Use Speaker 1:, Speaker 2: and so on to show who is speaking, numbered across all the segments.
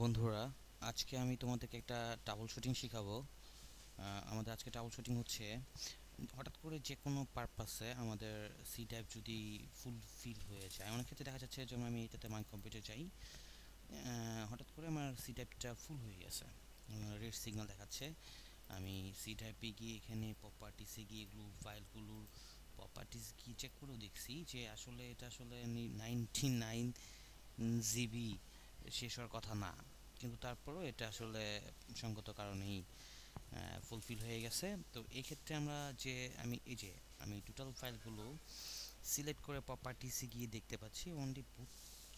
Speaker 1: বন্ধুরা, আজকে আমি তোমাদেরকে একটা টাবল শুটিং শেখাবো। আমাদের আজকে টাবল শুটিং হচ্ছে, হঠাৎ করে যে কোনো পারপাসে আমাদের সি টাইপ যদি ফুল ফিল হয়ে যায়, অনেক ক্ষেত্রে দেখা যাচ্ছে যেমন আমি এটাতে মাই কম্পিউটার যাই হঠাৎ করে আমার সি টাইপটা ফুল হয়ে গেছে। রেড সিগনাল দেখাচ্ছে। আমি সি টাইপে গিয়ে এখানে প্রপার্টিসে গিয়ে এগুলো ফাইলগুলোর প্রপার্টিস গিয়ে চেক করেও দেখছি যে আসলে এটা আসলে নাইনটি নাইন জিবি শেষ হওয়ার কথা না। কিন্তু তারপরও এটা আসলে সঙ্গত কারণেই ফুলফিল হয়ে গেছে। তো এই ক্ষেত্রে আমরা যে আমি, এই যে আমি টোটাল ফাইলগুলো সিলেক্ট করে প্রপার্টিসে গিয়ে দেখতে পাচ্ছি অনলি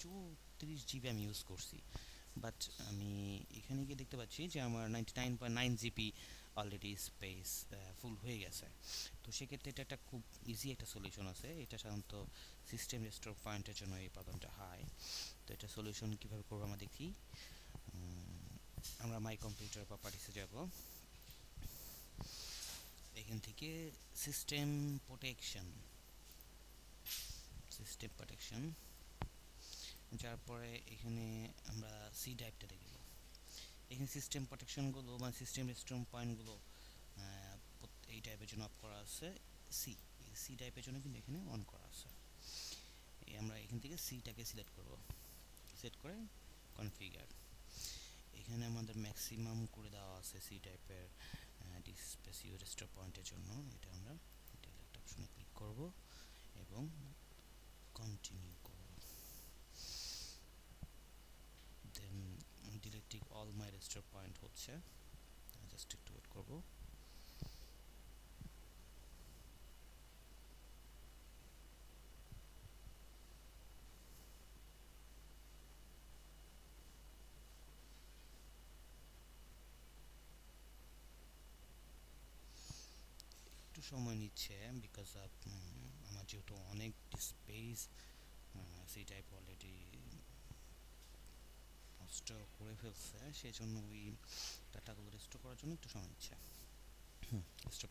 Speaker 1: চৌত্রিশ জিবি আমি ইউজ করছি। বাট আমি এখানে গিয়ে দেখতে পাচ্ছি যে আমার ninety nine point nine GB already space full হয়ে গেছে। তো সেক্ষেত্রে এটা একটা খুব ইজি একটা সলিউশন আছে। এটা সাধারণত সিস্টেম রেস্টোর পয়েন্টের জন্য এই প্রবলেমটা হয়। তো এটা সলিউশন কীভাবে করব আমরা দেখি। আমরা মাই কম্পিউটার প্রপার্টিসে যাব। এখান থেকে সিস্টেম প্রোটেকশন সিস্টেম প্রোটেকশন যার পরে এখানে আমরা সি ড্রাইভটা দেখব এখানে সিস্টেম প্রোটেকশনগুলো মানে সিস্টেম রেস্ট্রুম পয়েন্টগুলো এই টাইপের জন্য অফ করা আছে। সি সি টাইপের জন্য কিন্তু এখানে অন করা আছে। আমরা এখান থেকে সিটাকে সিলেক্ট করব। সেট করে কনফিগার এখানে আমাদের ম্যাক্সিমাম করে দেওয়া আছে সি টাইপের ডিসপেসিও রেস্টোর পয়েন্টের জন্য। এটা আমরা ডিলেক্ট অপশনে ক্লিক করব এবং কন্টিনিউ করব দেন ডিলেক্টিং রেস্টোর পয়েন্ট হচ্ছে। জাস্ট একটু ওয়েট করব। সময় নিচ্ছে বিকজ আমার যেহেতু অনেক স্পেস সেই টাইপ অলরেডি নষ্ট করে ফেলছে সেই জন্য ওই ডাটাগুলো রেস্টোর করার জন্য একটু সময় নিচ্ছে।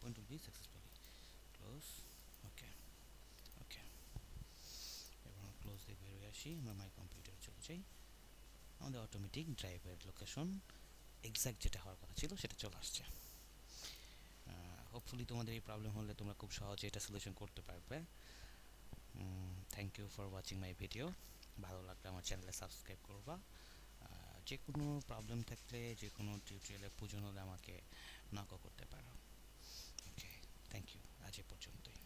Speaker 1: Point will be successfully close okay okay এবার ক্লোজ দিয়ে বেরোয় আসি, আমরা মাই কম্পিউটারে চলে যাই। আমাদের অটোমেটিক ড্রাইভের লোকেশন এক্স্যাক্ট যেটা হওয়ার কথা ছিল সেটা চলে আসছে। হোপফুলি তোমাদের এই প্রবলেম হলে তোমরা খুব সহজে এটা সলিউশন করতে পারবে। Thank you for watching my video ভালো লাগলে আমার চ্যানেলে সাবস্ক্রাইব করবা। যে কোনো প্রবলেম থাকলে যে কোনো টিউটোরিয়ালে প্রয়োজন হলে আমাকে নকও করতে পারো। ওকে থ্যাংক ইউ আজ এ পর্যন্তই।